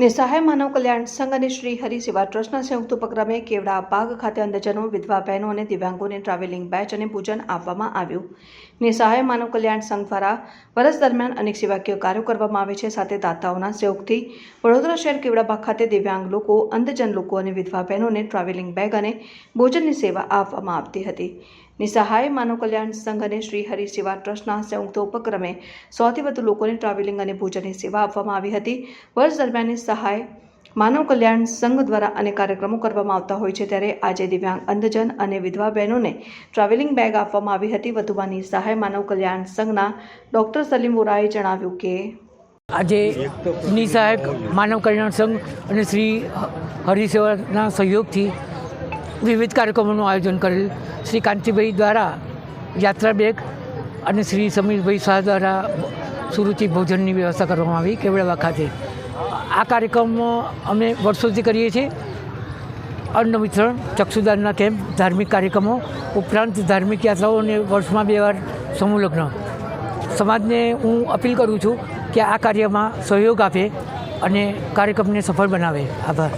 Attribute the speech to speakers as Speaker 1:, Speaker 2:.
Speaker 1: નિસહાય માનવ કલ્યાણ સંઘ અને શ્રી હરિ ટ્રસ્ટના સંયુક્ત ઉપક્રમે કેવડા બાગ ખાતે અંધજનો, વિધવા બહેનો અને દિવ્યાંગોને ટ્રાવેલિંગ બેચ અને પૂજન આપવામાં આવ્યું. નિસહાય માનવ કલ્યાણ સંઘ દ્વારા વર્ષ દરમિયાન અનેક સેવાકીય કાર્યો કરવામાં આવે છે. સાથે દાતાઓના સહયોગથી વડોદરા શહેર કેવડા કેવડાબાગ ખાતે દિવ્યાંગ લોકો, અંધજન લોકો અને વિધવા બહેનોને ટ્રાવેલિંગ બેગ અને ભોજનની સેવા આપવામાં આવતી હતી. નિસહાય માનવ કલ્યાણ સંઘ અને શ્રી હરિ સેવા ટ્રસ્ટના સંયુક્ત ઉપક્રમે સૌથી વધુ લોકોને ટ્રાવેલિંગ અને ભોજનની સેવા આપવામાં આવી હતી. વર્ષ દરમિયાનની સહાય માનવ કલ્યાણ સંઘ દ્વારા અનેક કાર્યક્રમો કરવામાં આવતા હોય છે. ત્યારે આજે દિવ્યાંગ અંધજન અને વિધવા બહેનોને ટ્રાવેલિંગ બેગ આપવામાં આવી હતી. વધુમાં નિસહાય માનવ કલ્યાણ સંઘના ડૉક્ટર સલીમ વોરાએ જણાવ્યું કે
Speaker 2: આજે નિસહાયક માનવ કલ્યાણ સંઘ અને શ્રી હરિસેવાના સહયોગથી વિવિધ કાર્યક્રમોનું આયોજન કરેલ શ્રી કાંતિભાઈ દ્વારા યાત્રા બેગ અને શ્રી સમીરભાઈ શાહ દ્વારા સુરુચિ ભોજનની વ્યવસ્થા કરવામાં આવી કેવડાવા ખાતે. આ કાર્યક્રમ અમે વર્ષોથી કરીએ છીએ. અન્ન વિતરણ, ચક્ષુદાનના કેમ્પ, ધાર્મિક કાર્યક્રમો, ઉપરાંત ધાર્મિક યાત્રાઓ અને વર્ષમાં બે વાર સમૂહલગ્ન. સમાજને હું અપીલ કરું છું કે આ કાર્યમાં સહયોગ આપે અને કાર્યક્રમને સફળ બનાવે. આભાર.